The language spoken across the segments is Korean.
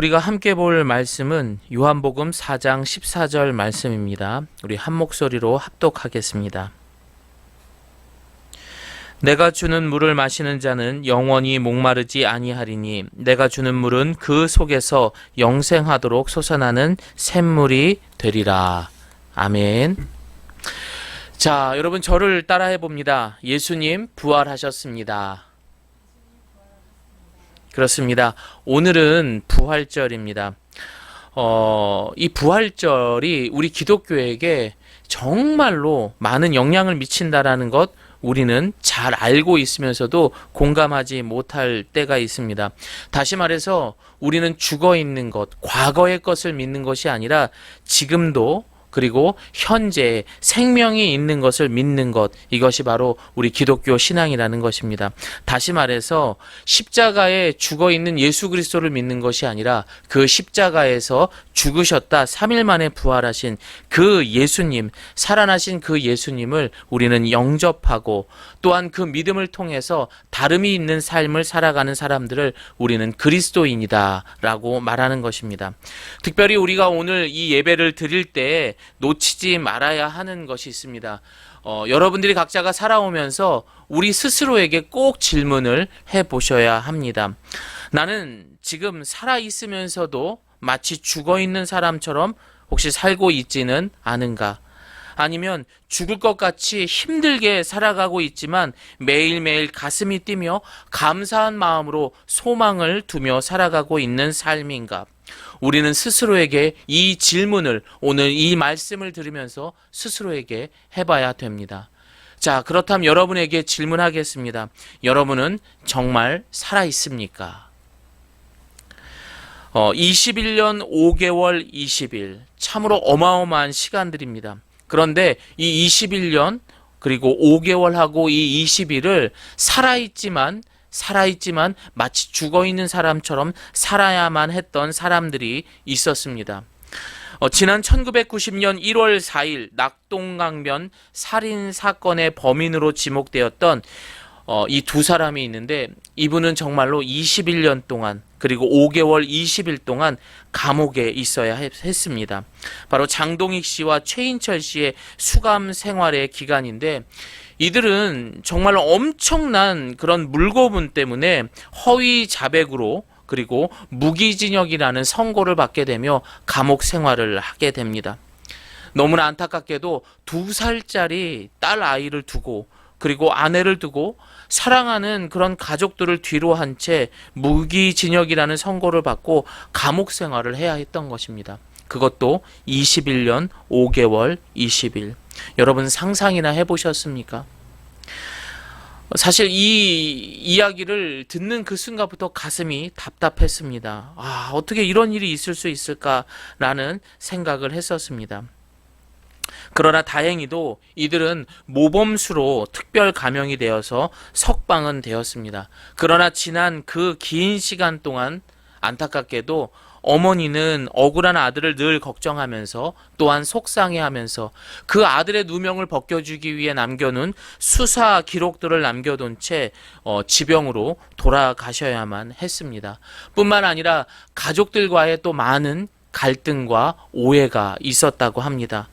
우리가 함께 볼 말씀은 요한복음 4장 14절 말씀입니다. 우리 한 목소리로 합독하겠습니다. 내가 주는 물을 마시는 자는 영원히 목마르지 아니하리니 내가 주는 물은 그 속에서 영생하도록 솟아나는 샘물이 되리라. 아멘. 자, 여러분 저를 따라해 봅니다. 예수님 부활하셨습니다. 그렇습니다. 오늘은 부활절입니다. 어, 이 부활절이 우리 기독교에게 정말로 많은 영향을 미친다라는 것 우리는 잘 알고 있으면서도 공감하지 못할 때가 있습니다. 다시 말해서 우리는 죽어 있는 것, 과거의 것을 믿는 것이 아니라 지금도 그리고 현재 생명이 있는 것을 믿는 것 이것이 바로 우리 기독교 신앙이라는 것입니다. 다시 말해서 십자가에 죽어 있는 예수 그리스도를 믿는 것이 아니라 그 십자가에서 죽으셨다 3일 만에 부활하신 그 예수님 살아나신 그 예수님을 우리는 영접하고 또한 그 믿음을 통해서 다름이 있는 삶을 살아가는 사람들을 우리는 그리스도인이다라고 말하는 것입니다. 특별히 우리가 오늘 이 예배를 드릴 때 놓치지 말아야 하는 것이 있습니다. 어, 여러분들이 각자가 살아오면서 우리 스스로에게 꼭 질문을 해 보셔야 합니다. 나는 지금 살아 있으면서도 마치 죽어 있는 사람처럼 혹시 살고 있지는 않은가? 아니면 죽을 것 같이 힘들게 살아가고 있지만 매일매일 가슴이 뛰며 감사한 마음으로 소망을 두며 살아가고 있는 삶인가? 우리는 스스로에게 이 질문을 오늘 이 말씀을 들으면서 스스로에게 해봐야 됩니다. 자, 그렇다면 여러분에게 질문하겠습니다. 여러분은 정말 살아 있습니까? 어, 21년 5개월 20일. 참으로 어마어마한 시간들입니다. 그런데 이 21년 그리고 5개월하고 이 20일을 살아있지만 살아있지만 마치 죽어 있는 사람처럼 살아야만 했던 사람들이 있었습니다. 어, 지난 1990년 1월 4일 낙동강변 살인 사건의 범인으로 지목되었던 어, 이 두 사람이 있는데 이분은 정말로 21년 동안 그리고 5개월 20일 동안 감옥에 있어야 했, 습니다 바로 장동익 씨와 최인철 씨의 수감 생활의 기간인데 이들은 정말로 엄청난 그런 물고문 때문에 허위 자백으로 그리고 무기징역이라는 선고를 받게 되며 감옥 생활을 하게 됩니다. 너무나 안타깝게도 두 살짜리 딸 아이를 두고 그리고 아내를 두고 사랑하는 그런 가족들을 뒤로 한 채 무기징역이라는 선고를 받고 감옥 생활을 해야 했던 것입니다. 그것도 21년 5개월 20일. 여러분 상상이나 해보셨습니까? 사실 이 이야기를 듣는 그 순간부터 가슴이 답답했습니다. 아, 어떻게 이런 일이 있을 수 있을까라는 생각을 했었습니다. 그러나 다행히도 이들은 모범수로 특별 감형이 되어서 석방은 되었습니다. 그러나 지난 그 긴 시간 동안 안타깝게도 어머니는 억울한 아들을 늘 걱정하면서 또한 속상해하면서 그 아들의 누명을 벗겨주기 위해 남겨놓은 수사 기록들을 남겨둔 채 어, 지병으로 돌아가셔야만 했습니다. 뿐만 아니라 가족들과의 또 많은 갈등과 오해가 있었다고 합니다.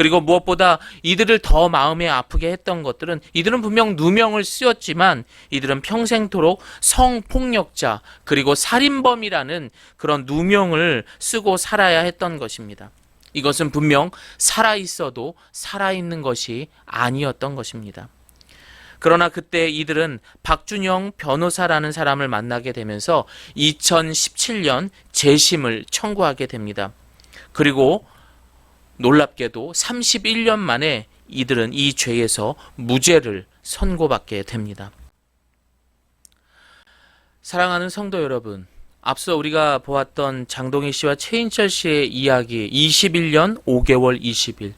그리고 무엇보다 이들을 더 마음에 아프게 했던 것들은 이들은 분명 누명을 쓰였지만 이들은 평생토록 성폭력자 그리고 살인범이라는 그런 누명을 쓰고 살아야 했던 것입니다. 이것은 분명 살아 있어도 살아 있는 것이 아니었던 것입니다. 그러나 그때 이들은 박준영 변호사라는 사람을 만나게 되면서 2017년 재심을 청구하게 됩니다. 그리고 놀랍게도 31년 만에 이들은 이 죄에서 무죄를 선고받게 됩니다. 사랑하는 성도 여러분, 앞서 우리가 보았던 장동희 씨와 최인철 씨의 이야기 21년 5개월 20일.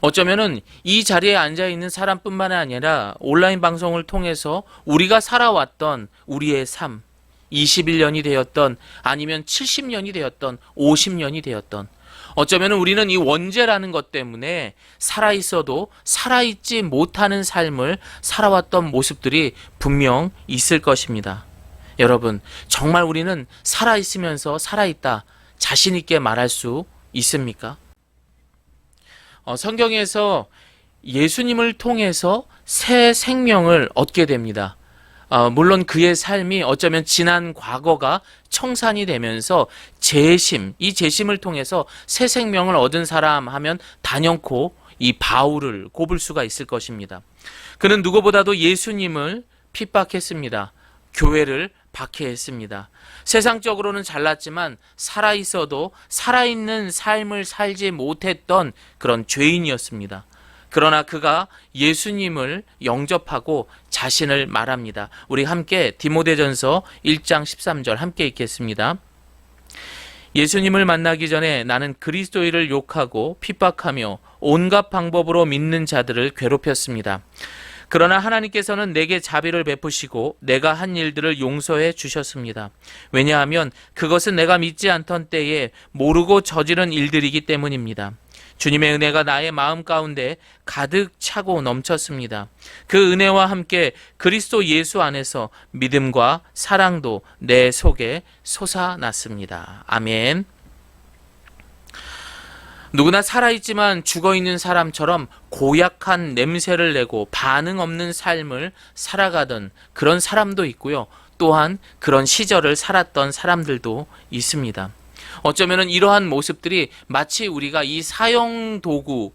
어쩌면은 이 자리에 앉아 있는 사람뿐만 아니라 온라인 방송을 통해서 우리가 살아왔던 우리의 삶, 21년이 되었던 아니면 70년이 되었던 50년이 되었던 어쩌면 우리는 이 원죄라는 것 때문에 살아있어도 살아있지 못하는 삶을 살아왔던 모습들이 분명 있을 것입니다. 여러분, 정말 우리는 살아있으면서 살아있다. 자신있게 말할 수 있습니까? 어, 성경에서 예수님을 통해서 새 생명을 얻게 됩니다. 어, 물론 그의 삶이 어쩌면 지난 과거가 청산이 되면서 재심, 이 재심을 통해서 새 생명을 얻은 사람 하면 단연코 이 바울을 꼽을 수가 있을 것입니다. 그는 누구보다도 예수님을 핍박했습니다. 교회를 박해했습니다. 세상적으로는 잘났지만 살아 있어도 살아있는 삶을 살지 못했던 그런 죄인이었습니다. 그러나 그가 예수님을 영접하고 자신을 말합니다. 우리 함께 디모데전서 1장 13절 함께 읽겠습니다. 예수님을 만나기 전에 나는 그리스도인을 욕하고 핍박하며 온갖 방법으로 믿는 자들을 괴롭혔습니다. 그러나 하나님께서는 내게 자비를 베푸시고 내가 한 일들을 용서해 주셨습니다. 왜냐하면 그것은 내가 믿지 않던 때에 모르고 저지른 일들이기 때문입니다. 주님의 은혜가 나의 마음 가운데 가득 차고 넘쳤습니다. 그 은혜와 함께 그리스도 예수 안에서 믿음과 사랑도 내 속에 솟아났습니다. 아멘. 누구나 살아있지만 죽어있는 사람처럼 고약한 냄새를 내고 반응 없는 삶을 살아가던 그런 사람도 있고요. 또한 그런 시절을 살았던 사람들도 있습니다. 어쩌면 이러한 모습들이 마치 우리가 이 사형 도구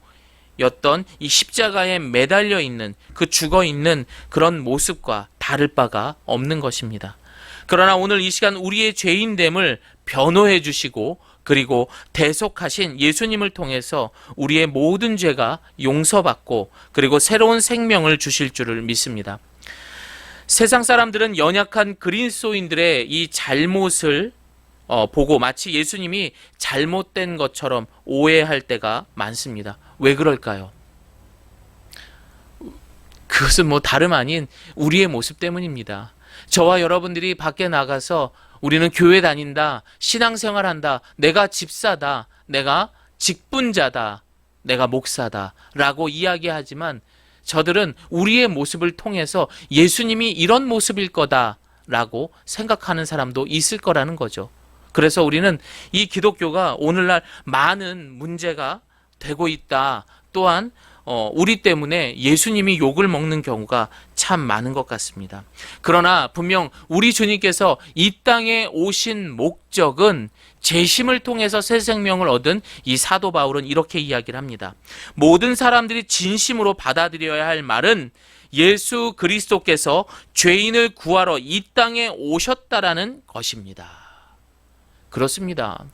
였던 이 십자가에 매달려 있는 그 죽어 있는 그런 모습과 다를 바가 없는 것입니다. 그러나 오늘 이 시간 우리의 죄인됨을 변호해 주시고 그리고 대속하신 예수님을 통해서 우리의 모든 죄가 용서받고 그리고 새로운 생명을 주실 줄을 믿습니다. 세상 사람들은 연약한 그리스도인들의 이 잘못을 어, 보고 마치 예수님이 잘못된 것처럼 오해할 때가 많습니다. 왜 그럴까요? 그것은 뭐 다름 아닌 우리의 모습 때문입니다. 저와 여러분들이 밖에 나가서 우리는 교회 다닌다, 신앙생활 한다, 내가 집사다, 내가 직분자다, 내가 목사다, 라고 이야기하지만 저들은 우리의 모습을 통해서 예수님이 이런 모습일 거다, 라고 생각하는 사람도 있을 거라는 거죠. 그래서 우리는 이 기독교가 오늘날 많은 문제가 되고 있다. 또한 어, 우리 때문에 예수님이 욕을 먹는 경우가 참 많은 것 같습니다. 그러나 분명 우리 주님께서 이 땅에 오신 목적은 재심을 통해서 새 생명을 얻은 이 사도 바울은 이렇게 이야기를 합니다. 모든 사람들이 진심으로 받아들여야 할 말은 예수 그리스도께서 죄인을 구하러 이 땅에 오셨다라는 것입니다. 그렇습니다.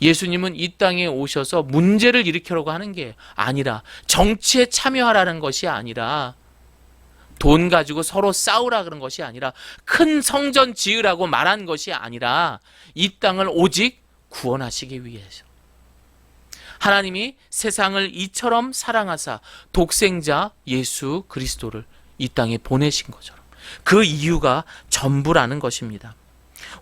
예수님은 이 땅에 오셔서 문제를 일으키려고 하는 게 아니라 정치에 참여하라는 것이 아니라 돈 가지고 서로 싸우라 그런 것이 아니라 큰 성전 지으라고 말한 것이 아니라 이 땅을 오직 구원하시기 위해서 하나님이 세상을 이처럼 사랑하사 독생자 예수 그리스도를 이 땅에 보내신 것처럼 그 이유가 전부라는 것입니다.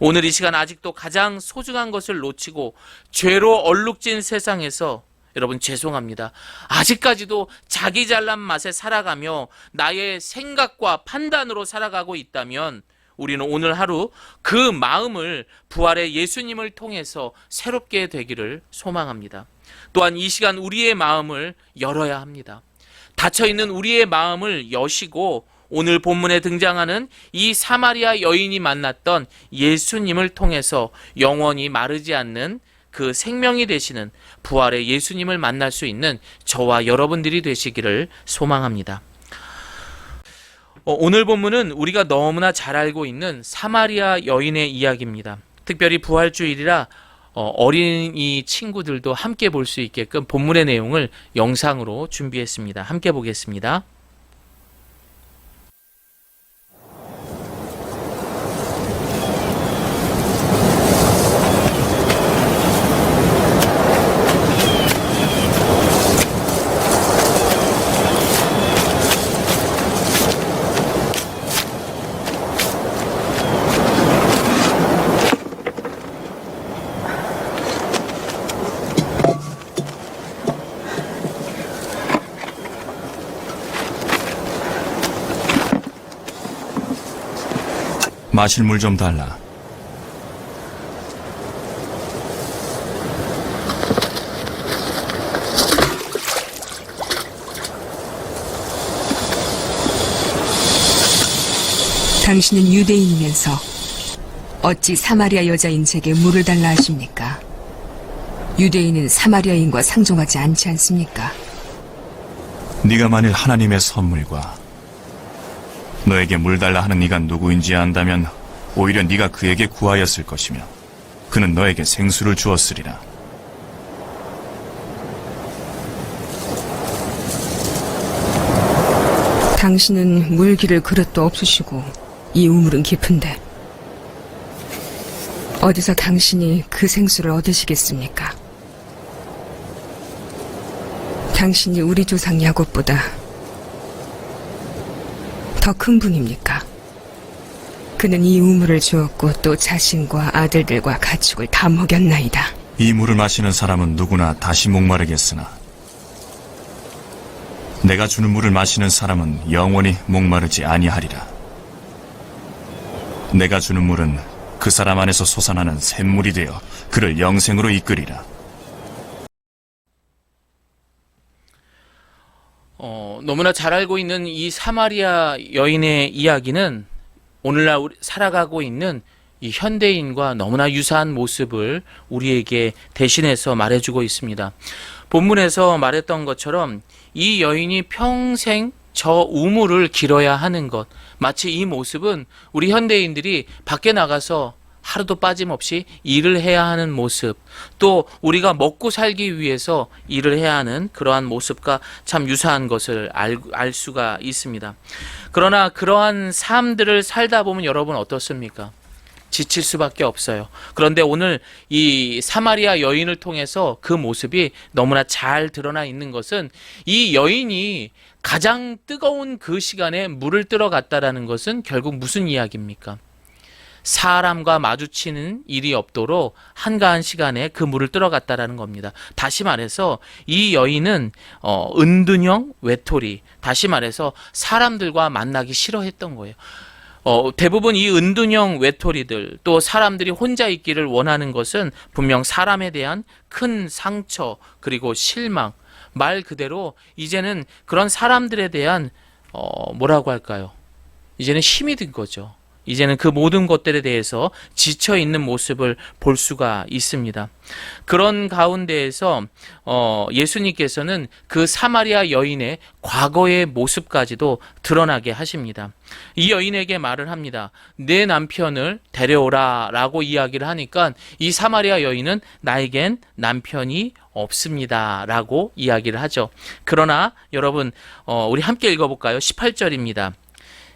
오늘 이 시간 아직도 가장 소중한 것을 놓치고 죄로 얼룩진 세상에서 여러분 죄송합니다. 아직까지도 자기 잘난 맛에 살아가며 나의 생각과 판단으로 살아가고 있다면 우리는 오늘 하루 그 마음을 부활의 예수님을 통해서 새롭게 되기를 소망합니다. 또한 이 시간 우리의 마음을 열어야 합니다. 닫혀 있는 우리의 마음을 여시고 오늘 본문에 등장하는 이 사마리아 여인이 만났던 예수님을 통해서 영원히 마르지 않는 그 생명이 되시는 부활의 예수님을 만날 수 있는 저와 여러분들이 되시기를 소망합니다. 어, 오늘 본문은 우리가 너무나 잘 알고 있는 사마리아 여인의 이야기입니다. 특별히 부활주일이라 어, 어린이 친구들도 함께 볼 수 있게끔 본문의 내용을 영상으로 준비했습니다. 함께 보겠습니다. 마실 물 좀 달라. 당신은 유대인이면서 어찌 사마리아 여자인 제게 물을 달라 하십니까? 유대인은 사마리아인과 상종하지 않지 않습니까? 네가 만일 하나님의 선물과 너에게 물 달라 하는 이가 누구인지 안다면 오히려 네가 그에게 구하였을 것이며 그는 너에게 생수를 주었으리라. 당신은 물 기를 그릇도 없으시고 이 우물은 깊은데 어디서 당신이 그 생수를 얻으시겠습니까? 당신이 우리 조상 야곱보다 더 큰 분입니까? 그는 이 우물을 주었고 또 자신과 아들들과 가축을 다 먹였나이다. 이 물을 마시는 사람은 누구나 다시 목마르겠으나 내가 주는 물을 마시는 사람은 영원히 목마르지 아니하리라. 내가 주는 물은 그 사람 안에서 솟아나는 샘물이 되어 그를 영생으로 이끌이라. 어, 너무나 잘 알고 있는 이 사마리아 여인의 이야기는 오늘날 우리 살아가고 있는 이 현대인과 너무나 유사한 모습을 우리에게 대신해서 말해주고 있습니다. 본문에서 말했던 것처럼 이 여인이 평생 저 우물을 길어야 하는 것, 마치 이 모습은 우리 현대인들이 밖에 나가서 하루도 빠짐없이 일을 해야 하는 모습, 또 우리가 먹고 살기 위해서 일을 해야 하는 그러한 모습과 참 유사한 것을 알, 알 수가 있습니다. 그러나 그러한 삶들을 살다 보면 여러분 어떻습니까? 지칠 수밖에 없어요. 그런데 오늘 이 사마리아 여인을 통해서 그 모습이 너무나 잘 드러나 있는 것은 이 여인이 가장 뜨거운 그 시간에 물을 뜨러 갔다라는 것은 결국 무슨 이야기입니까? 사람과 마주치는 일이 없도록 한가한 시간에 그 물을 들어갔다라는 겁니다. 다시 말해서 이 여인은 어, 은둔형 외톨이, 다시 말해서 사람들과 만나기 싫어했던 거예요. 어, 대부분 이 은둔형 외톨이들 또 사람들이 혼자 있기를 원하는 것은 분명 사람에 대한 큰 상처 그리고 실망 말 그대로 이제는 그런 사람들에 대한 어, 뭐라고 할까요? 이제는 힘이 든 거죠. 이제는 그 모든 것들에 대해서 지쳐 있는 모습을 볼 수가 있습니다. 그런 가운데에서 어, 예수님께서는 그 사마리아 여인의 과거의 모습까지도 드러나게 하십니다. 이 여인에게 말을 합니다. 내 남편을 데려오라라고 이야기를 하니까 이 사마리아 여인은 나에겐 남편이 없습니다라고 이야기를 하죠. 그러나 여러분 어, 우리 함께 읽어볼까요? 18절입니다.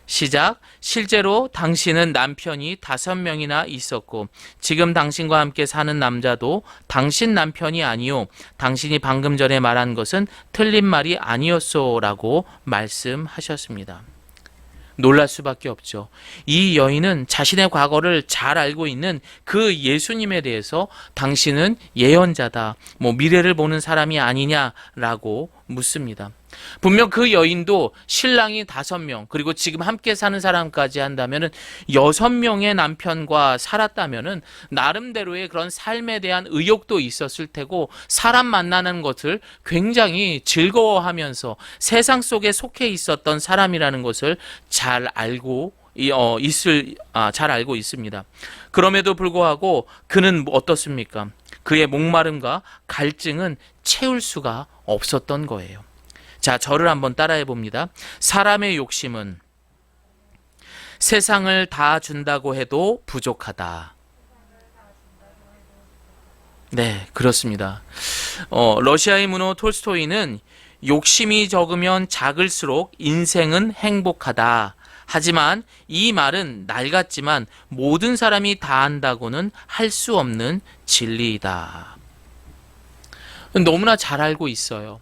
시작. 실제로 당신은 남편이 다섯 명이나 있었고, 지금 당신과 함께 사는 남자도 당신 남편이 아니요. 당신이 방금 전에 말한 것은 틀린 말이 아니었소 라고 말씀하셨습니다. 놀랄 수밖에 없죠. 이 여인은 자신의 과거를 잘 알고 있는 그 예수님에 대해서 당신은 예언자다, 뭐 미래를 보는 사람이 아니냐라고 묻습니다. 분명 그 여인도 신랑이 다섯 명, 그리고 지금 함께 사는 사람까지 한다면은 여섯 명의 남편과 살았다면은 나름대로의 그런 삶에 대한 의욕도 있었을 테고 사람 만나는 것을 굉장히 즐거워하면서 세상 속에 속해 있었던 사람이라는 것을 잘 알고 이, 어, 있을, 아, 잘 알고 있습니다. 그럼에도 불구하고 그는 뭐 어떻습니까? 그의 목마름과 갈증은 채울 수가 없었던 거예요. 자, 저를 한번 따라해 봅니다. 사람의 욕심은 세상을 다 준다고 해도 부족하다. 네, 그렇습니다. 어, 러시아의 문호 톨스토이는 욕심이 적으면 작을수록 인생은 행복하다. 하지만 이 말은 낡았지만 모든 사람이 다 한다고는 할 수 없는 진리이다. 너무나 잘 알고 있어요.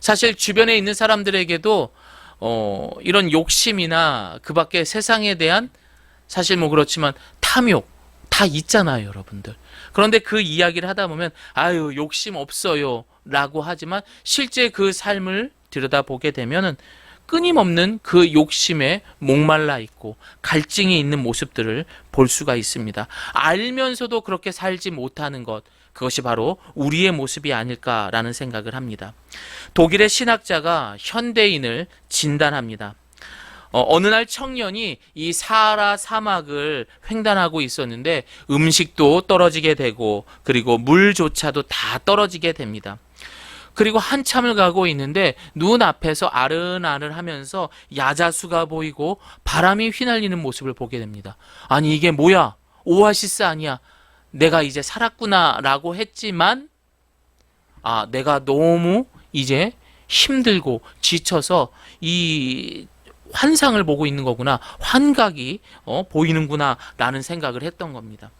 사실 주변에 있는 사람들에게도 어, 이런 욕심이나 그 밖에 세상에 대한 사실 뭐 그렇지만 탐욕 다 있잖아요, 여러분들. 그런데 그 이야기를 하다 보면 아유, 욕심 없어요. 라고 하지만 실제 그 삶을 들여다보게 되면은 끊임없는 그 욕심에 목말라 있고 갈증이 있는 모습들을 볼 수가 있습니다. 알면서도 그렇게 살지 못하는 것, 그것이 바로 우리의 모습이 아닐까라는 생각을 합니다. 독일의 신학자가 현대인을 진단합니다. 어, 느날 청년이 이 사하라 사막을 횡단하고 있었는데 음식도 떨어지게 되고 그리고 물조차도 다 떨어지게 됩니다. 그리고 한참을 가고 있는데 눈 앞에서 아른아른 하면서 야자수가 보이고 바람이 휘날리는 모습을 보게 됩니다. 아니 이게 뭐야? 오아시스 아니야? 내가 이제 살았구나라고 했지만 아 내가 너무 이제 힘들고 지쳐서 이 환상을 보고 있는 거구나 환각이 어, 보이는구나라는 생각을 했던 겁니다.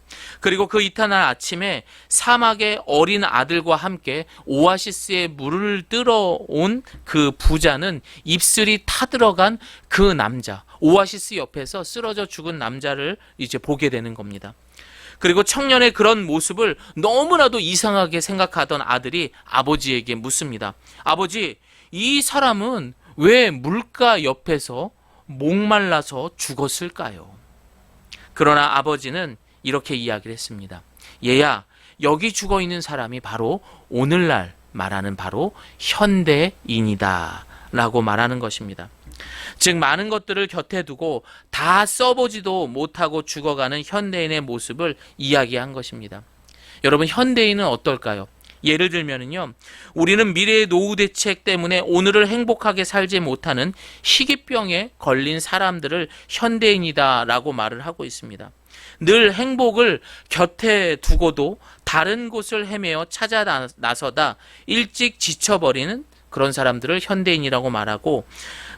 그리고 그 이튿날 아침에 사막의 어린 아들과 함께 오아시스의 물을 들어온 그 부자는 입술이 타들어간 그 남자 오아시스 옆에서 쓰러져 죽은 남자를 이제 보게 되는 겁니다. 그리고 청년의 그런 모습을 너무나도 이상하게 생각하던 아들이 아버지에게 묻습니다. 아버지, 이 사람은 왜 물가 옆에서 목말라서 죽었을까요? 그러나 아버지는 이렇게 이야기를 했습니다. 얘야, 여기 죽어 있는 사람이 바로 오늘날 말하는 바로 현대인이다. 라고 말하는 것입니다. 즉, 많은 것들을 곁에 두고 다 써보지도 못하고 죽어가는 현대인의 모습을 이야기한 것입니다. 여러분, 현대인은 어떨까요? 예를 들면은요, 우리는 미래의 노후 대책 때문에 오늘을 행복하게 살지 못하는 희귀병에 걸린 사람들을 현대인이다라고 말을 하고 있습니다. 늘 행복을 곁에 두고도 다른 곳을 헤매어 찾아 나- 나서다 일찍 지쳐버리는 그런 사람들을 현대인이라고 말하고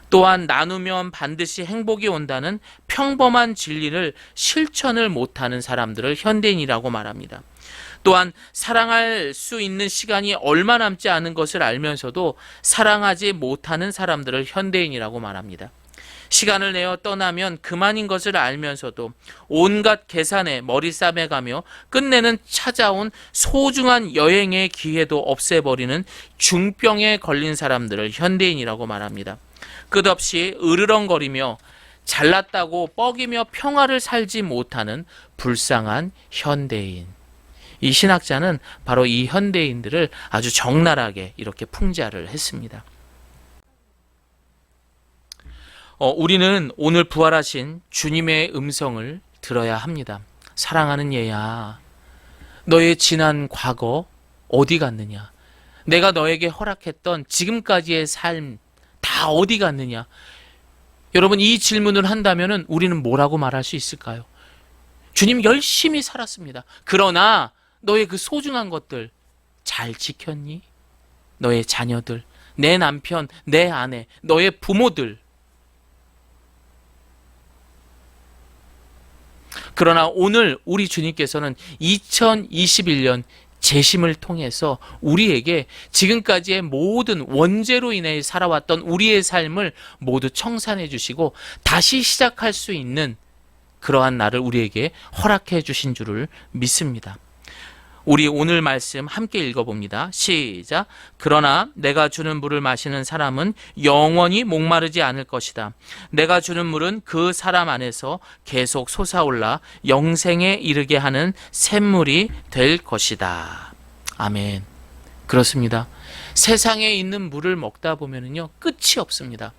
또한 나누면 반드시 행복이 온다는 평범한 진리를 실천을 못하는 사람들을 현대인이라고 말합니다. 또한 사랑할 수 있는 시간이 얼마 남지 않은 것을 알면서도 사랑하지 못하는 사람들을 현대인이라고 말합니다. 시간을 내어 떠나면 그만인 것을 알면서도 온갖 계산에 머리 싸매가며 끝내는 찾아온 소중한 여행의 기회도 없애버리는 중병에 걸린 사람들을 현대인이라고 말합니다. 끝없이 으르렁거리며 잘났다고 뻐기며 평화를 살지 못하는 불쌍한 현대인. 이 신학자는 바로 이 현대인들을 아주 적나라하게 이렇게 풍자를 했습니다. 어, 우리는 오늘 부활하신 주님의 음성을 들어야 합니다. 사랑하는 얘야, 너의 지난 과거 어디 갔느냐? 내가 너에게 허락했던 지금까지의 삶 다 어디 갔느냐? 여러분 이 질문을 한다면은 우리는 뭐라고 말할 수 있을까요? 주님 열심히 살았습니다. 그러나 너의 그 소중한 것들 잘 지켰니? 너의 자녀들, 내 남편, 내 아내, 너의 부모들. 그러나 오늘 우리 주님께서는 2021년 재심을 통해서 우리에게 지금까지의 모든 원죄로 인해 살아왔던 우리의 삶을 모두 청산해 주시고 다시 시작할 수 있는 그러한 날을 우리에게 허락해 주신 줄을 믿습니다. 우리 오늘 말씀 함께 읽어봅니다. 시작. 그러나 내가 주는 물을 마시는 사람은 영원히 목마르지 않을 것이다. 내가 주는 물은 그 사람 안에서 계속 솟아올라 영생에 이르게 하는 샘물이 될 것이다. 아멘. 그렇습니다. 세상에 있는 물을 먹다 보면은요, 끝이 없습니다.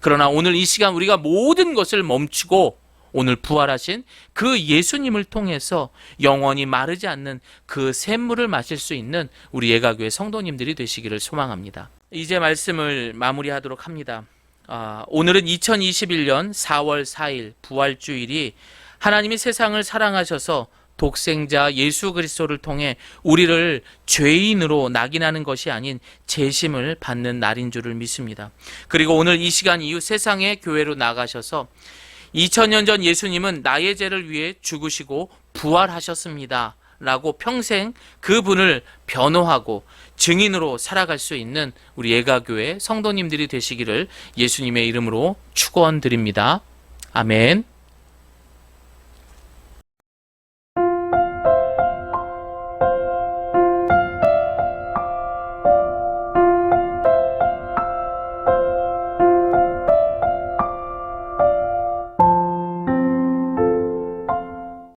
그러나 오늘 이 시간 우리가 모든 것을 멈추고 오늘 부활하신 그 예수님을 통해서 영원히 마르지 않는 그 샘물을 마실 수 있는 우리 예가교회 성도님들이 되시기를 소망합니다. 이제 말씀을 마무리하도록 합니다. 아, 오늘은 2021년 4월 4일 부활주일이 하나님이 세상을 사랑하셔서 독생자 예수 그리스도를 통해 우리를 죄인으로 낙인하는 것이 아닌 재심을 받는 날인 줄을 믿습니다. 그리고 오늘 이 시간 이후 세상의 교회로 나가셔서 2000년 전 예수님은 나의 죄를 위해 죽으시고 부활하셨습니다. 라고 평생 그분을 변호하고 증인으로 살아갈 수 있는 우리 예가교회 성도님들이 되시기를 예수님의 이름으로 축원드립니다. 아멘.